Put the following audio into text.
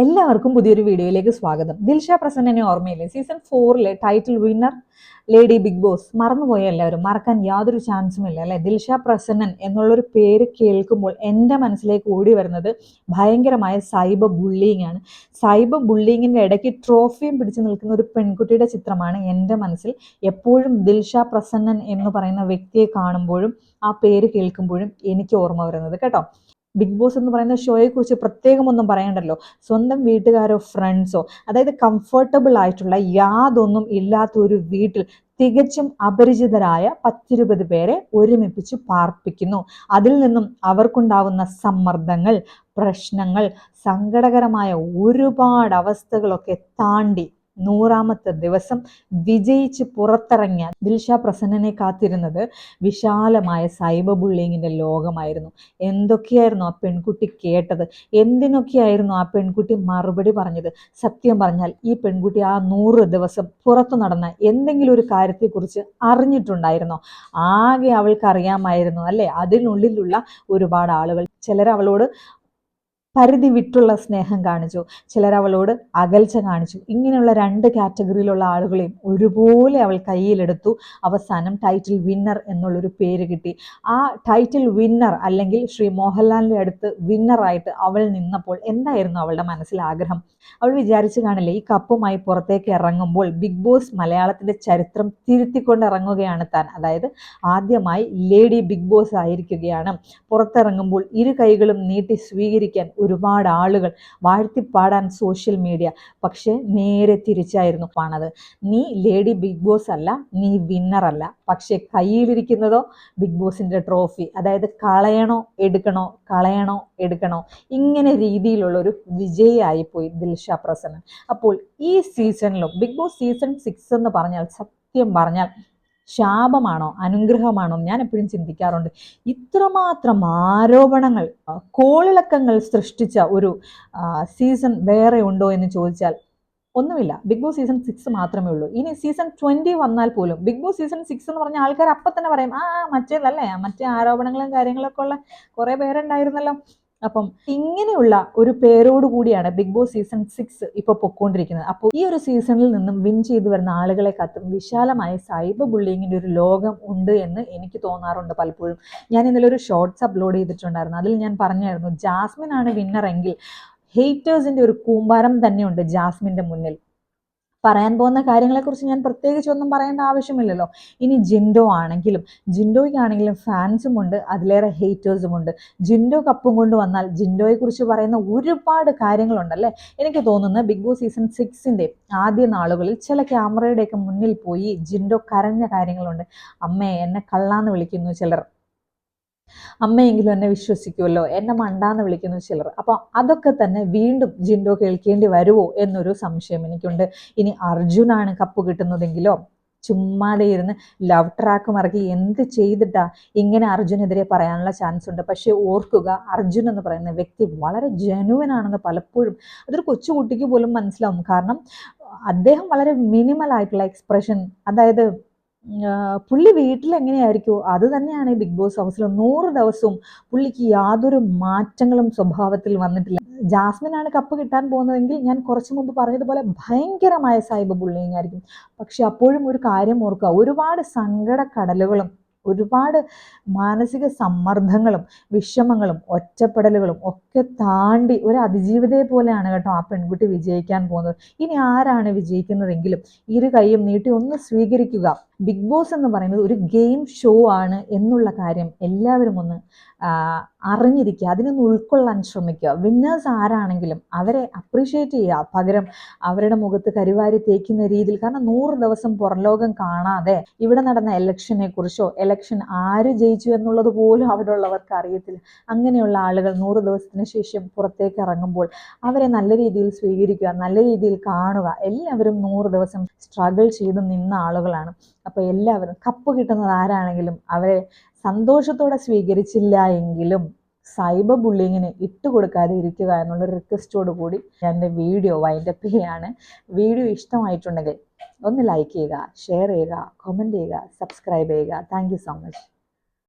എല്ലാവർക്കും പുതിയൊരു വീഡിയോയിലേക്ക് സ്വാഗതം. ദിൽഷ പ്രസന്നനെ ഓർമ്മയില്ലേ? Season ഫോറിലെ title winner lady Bigg Boss മറന്നുപോയ എല്ലാവരും മറക്കാൻ യാതൊരു ചാൻസും ഇല്ല അല്ലെ? ദിൽഷ പ്രസന്നൻ എന്നുള്ളൊരു പേര് കേൾക്കുമ്പോൾ എന്റെ മനസ്സിലേക്ക് ഓടി വരുന്നത് ഭയങ്കരമായ സൈബർ ബുള്ളിങ് ആണ്. സൈബർ ബുള്ളിങ്ങിന്റെ ഇടയ്ക്ക് ട്രോഫിയും പിടിച്ചു നിൽക്കുന്ന ഒരു പെൺകുട്ടിയുടെ ചിത്രമാണ് എന്റെ മനസ്സിൽ എപ്പോഴും ദിൽഷ പ്രസന്നൻ എന്ന് പറയുന്ന വ്യക്തിയെ കാണുമ്പോഴും ആ പേര് കേൾക്കുമ്പോഴും എനിക്ക് ഓർമ്മ വരുന്നത്. കേട്ടോ? ബിഗ് ബോസ് എന്ന് പറയുന്ന ഷോയെ കുറിച്ച് പ്രത്യേകം ഒന്നും പറയണ്ടല്ലോ. സ്വന്തം വീട്ടുകാരോ ഫ്രണ്ട്സോ അതായത് കംഫർട്ടബിൾ ആയിട്ടുള്ള യാതൊന്നും ഇല്ലാത്ത ഒരു വീട്ടിൽ തികച്ചും അപരിചിതരായ പത്തിരുപത് പേരെ ഒരുമിപ്പിച്ച് പാർപ്പിക്കുന്നു. അതിൽ നിന്നും അവർക്കുണ്ടാവുന്ന സമ്മർദ്ദങ്ങൾ പ്രശ്നങ്ങൾ സങ്കടകരമായ ഒരുപാട് അവസ്ഥകളൊക്കെ താണ്ടി നൂറാമത്തെ ദിവസം വിജയിച്ച് പുറത്തിറങ്ങിയ ദിൽഷ പ്രസന്നനെ കാത്തിരുന്നത് വിശാലമായ സൈബർ ബുള്ളിങ്ങിന്റെ ലോകമായിരുന്നു. എന്തൊക്കെയായിരുന്നു ആ പെൺകുട്ടി കേട്ടത്? എന്തിനൊക്കെയായിരുന്നു ആ പെൺകുട്ടി മറുപടി പറഞ്ഞത്? സത്യം പറഞ്ഞാൽ ഈ പെൺകുട്ടി ആ നൂറ് ദിവസം പുറത്തു നടന്ന എന്തെങ്കിലും ഒരു കാര്യത്തെക്കുറിച്ച് അറിഞ്ഞിട്ടുണ്ടായിരുന്നോ? ആകെ അവൾക്ക് അറിയാമായിരുന്നു അല്ലേ? അതിനുള്ളിലുള്ള ഒരുപാട് ആളുകൾ. ചിലർ അവളോട് പരിധി വിട്ടുള്ള സ്നേഹം കാണിച്ചു. ചിലർ അവളോട് അകൽച്ച കാണിച്ചു. ഇങ്ങനെയുള്ള രണ്ട് കാറ്റഗറിയിലുള്ള ആളുകളെയും ഒരുപോലെ അവൾ കയ്യിലെടുത്തു. അവസാനം ടൈറ്റിൽ വിന്നർ എന്നുള്ളൊരു പേര് കിട്ടി. ആ ടൈറ്റിൽ വിന്നർ അല്ലെങ്കിൽ ശ്രീ മോഹൻലാലിന്റെ അടുത്ത് വിന്നറായിട്ട് അവൾ നിന്നപ്പോൾ എന്തായിരുന്നു അവളുടെ മനസ്സിൽ ആഗ്രഹം? അവൾ വിചാരിച്ചു കാണില്ലേ ഈ കപ്പുമായി പുറത്തേക്ക് ഇറങ്ങുമ്പോൾ ബിഗ് ബോസ് മലയാളത്തിന്റെ ചരിത്രം തിരുത്തിക്കൊണ്ട് ഇറങ്ങുകയാണ് താൻ. അതായത് ആദ്യമായി ലേഡി ബിഗ് ബോസ് ആയിരിക്കുകയാണ്. പുറത്തിറങ്ങുമ്പോൾ ഇരു കൈകളും നീട്ടി സ്വീകരിക്കാൻ ഒരുപാട് ആളുകൾ വാഴ്ത്തിപ്പാടാൻ സോഷ്യൽ മീഡിയ പക്ഷേ നേരെ തിരിച്ചായിരുന്നു പാണത്. നീ ലേഡി ബിഗ് ബോസ് അല്ല നീ വിന്നർ അല്ല. പക്ഷേ കയ്യിലിരിക്കുന്നതോ ബിഗ് ബോസിന്റെ ട്രോഫി അതായത് കളയണോ എടുക്കണോ കളയണോ എടുക്കണോ. ഇങ്ങനെ രീതിയിലുള്ള ഒരു വിജയിയായിപ്പോയി ദിൽഷ പ്രസന്നൻ. അപ്പോൾ ഈ സീസണിലും ബിഗ് ബോസ് സീസൺ സിക്സ് എന്ന് പറഞ്ഞാൽ സത്യം പറഞ്ഞാൽ ശാപമാണോ അനുഗ്രഹമാണോ ഞാൻ എപ്പോഴും ചിന്തിക്കാറുണ്ട്. ഇത്രമാത്രം ആരോപണങ്ങൾ കോളിളക്കങ്ങൾ സൃഷ്ടിച്ച ഒരു സീസൺ വേറെ ഉണ്ടോ എന്ന് ചോദിച്ചാൽ ഒന്നുമില്ല. ബിഗ് ബോസ് സീസൺ സിക്സ് മാത്രമേ ഉള്ളൂ. ഇനി സീസൺ ട്വന്റി വന്നാൽ പോലും ബിഗ് ബോസ് സീസൺ സിക്സ് എന്ന് പറഞ്ഞാൽ ആൾക്കാർ അപ്പം തന്നെ പറയും ആ മറ്റേതല്ലേ മറ്റേ ആരോപണങ്ങളും കാര്യങ്ങളൊക്കെ ഉള്ള കുറേ പേരുണ്ടായിരുന്നല്ലോ. അപ്പം ഇങ്ങനെയുള്ള ഒരു പേരോട് കൂടിയാണ് ബിഗ് ബോസ് സീസൺ സിക്സ് ഇപ്പോൾ പൊക്കോണ്ടിരിക്കുന്നത്. അപ്പോൾ ഈ ഒരു സീസണിൽ നിന്നും വിൻ ചെയ്തു വരുന്ന ആളുകളെ കത്തും വിശാലമായ സൈബർ ബുള്ളിങ്ങിന്റെ ഒരു ലോകം ഉണ്ട് എന്ന് എനിക്ക് തോന്നാറുണ്ട് പലപ്പോഴും. ഞാൻ ഇന്നലെ ഒരു ഷോർട്സ് അപ്ലോഡ് ചെയ്തിട്ടുണ്ടായിരുന്നു. അതിൽ ഞാൻ പറഞ്ഞായിരുന്നു ജാസ്മിൻ ആണ് വിന്നർ എങ്കിൽ ഒരു കൂമ്പാരം തന്നെയുണ്ട് ജാസ്മിന്റെ മുന്നിൽ. പറയാൻ പോകുന്ന കാര്യങ്ങളെക്കുറിച്ച് ഞാൻ പ്രത്യേകിച്ച് ഒന്നും പറയേണ്ട ആവശ്യമില്ലല്ലോ. ഇനി ജിൻഡോ ആണെങ്കിലും ജിൻഡോയ്ക്കാണെങ്കിലും ഫാൻസും ഉണ്ട് അതിലേറെ ഹേറ്റേഴ്സും ഉണ്ട്. ജിൻഡോ കപ്പും കൊണ്ട് വന്നാൽ ജിൻഡോയെക്കുറിച്ച് പറയുന്ന ഒരുപാട് കാര്യങ്ങളുണ്ടല്ലേ? എനിക്ക് തോന്നുന്നത് ബിഗ് ബോസ് സീസൺ സിക്സിന്റെ ആദ്യ നാളുകളിൽ ചില ക്യാമറയുടെയൊക്കെ മുന്നിൽ പോയി ജിൻഡോ കരഞ്ഞ കാര്യങ്ങളുണ്ട്. അമ്മേ എന്നെ കള്ളാന്ന് വിളിക്കുന്നു ചിലർ. അമ്മയെങ്കിലും എന്നെ വിശ്വസിക്കുമല്ലോ? എന്നെ മണ്ടാന്ന് വിളിക്കുന്നു ചിലർ. അപ്പോൾ അതൊക്കെ തന്നെ വീണ്ടും ജിൻഡോ കേൾക്കേണ്ടി വരുമോ എന്നൊരു സംശയം എനിക്കുണ്ട്. ഇനി അർജുനാണ് കപ്പ് കിട്ടുന്നതെങ്കിലോ? ചുമ്മാതെ ഇരുന്ന് ലവ് ട്രാക്ക് മറക്കി എന്ത് ചെയ്തിട്ടാ ഇങ്ങനെ അർജുനെതിരെ പറയാനുള്ള ചാൻസ് ഉണ്ട്? പക്ഷേ ഓർക്കുക അർജുൻ എന്ന് പറയുന്ന വ്യക്തി വളരെ ജനുവൻ ആണെന്ന് പലപ്പോഴും അതൊരു കൊച്ചുകുട്ടിക്ക് പോലും മനസ്സിലാവും. കാരണം അദ്ദേഹം വളരെ മിനിമൽ ആയിട്ടുള്ള എക്സ്പ്രഷൻ അതായത് പുള്ളി വീട്ടിൽ എങ്ങനെയായിരിക്കും അത് തന്നെയാണ് ഈ ബിഗ് ബോസ് ഹൗസിൽ നൂറ് ദിവസവും പുള്ളിക്ക് യാതൊരു മാറ്റങ്ങളും സ്വഭാവത്തിൽ വന്നിട്ടില്ല. ജാസ്മിൻ ആണ് കപ്പ് കിട്ടാൻ പോകുന്നതെങ്കിൽ ഞാൻ കുറച്ച് മുമ്പ് പറഞ്ഞതുപോലെ ഭയങ്കരമായ സൈബർ ബുള്ളിങ് ആയിരിക്കും. പക്ഷെ അപ്പോഴും ഒരു കാര്യം ഓർക്കുക ഒരുപാട് സങ്കട കടലുകളും ഒരുപാട് മാനസിക സമ്മർദ്ദങ്ങളും വിഷമങ്ങളും ഒറ്റപ്പെടലുകളും ഒക്കെ താണ്ടി ഒരു അതിജീവിതയെ പോലെയാണ് കേട്ടോ ആ പെൺകുട്ടി വിജയിക്കാൻ പോകുന്നത്. ഇനി ആരാണ് വിജയിക്കുന്നതെങ്കിലും ഇരു കൈയും നീട്ടി ഒന്ന് സ്വീകരിക്കുക. ബിഗ് ബോസ് എന്ന് പറയുന്നത് ഒരു ഗെയിം ഷോ ആണ് എന്നുള്ള കാര്യം എല്ലാവരും ഒന്ന് അറിഞ്ഞിരിക്കുക അതിനൊന്ന് ഉൾക്കൊള്ളാൻ ശ്രമിക്കുക. വിന്നേഴ്സ് ആരാണെങ്കിലും അവരെ അപ്രീഷിയേറ്റ് ചെയ്യുക. പകരം അവരുടെ മുഖത്ത് കരിവാരി തേക്കുന്ന രീതിയിൽ കാരണം നൂറ് ദിവസം പുറലോകം കാണാതെ ഇവിടെ നടന്ന എലക്ഷനെ കുറിച്ചോ എലക്ഷൻ ആര് ജയിച്ചു എന്നുള്ളത് പോലും അവിടെ ഉള്ളവർക്ക് അറിയത്തില്ല. അങ്ങനെയുള്ള ആളുകൾ നൂറ് ദിവസത്തിന് ശേഷം പുറത്തേക്ക് ഇറങ്ങുമ്പോൾ അവരെ നല്ല രീതിയിൽ സ്വീകരിക്കുക നല്ല രീതിയിൽ കാണുക. എല്ലാവരും നൂറ് ദിവസം സ്ട്രഗിൾ ചെയ്ത് നിന്ന ആളുകളാണ്. അപ്പോൾ എല്ലാവരും കപ്പ് കിട്ടുന്നത് ആരാണെങ്കിലും അവരെ സന്തോഷത്തോടെ സ്വീകരിച്ചില്ല എങ്കിലും സൈബർ ബുള്ളിങ്ങിന് ഇട്ടുകൊടുക്കാതെ ഇരിക്കുക എന്നുള്ള റിക്വസ്റ്റോട് കൂടി എന്റെ വീഡിയോ വൈൻഡപ്പ് ചെയ്യാണ്. വീഡിയോ ഇഷ്ടമായിട്ടുണ്ടെങ്കിൽ ഒന്ന് ലൈക്ക് ചെയ്യുക ഷെയർ ചെയ്യുക കമന്റ് ചെയ്യുക സബ്സ്ക്രൈബ് ചെയ്യുക. Thank so much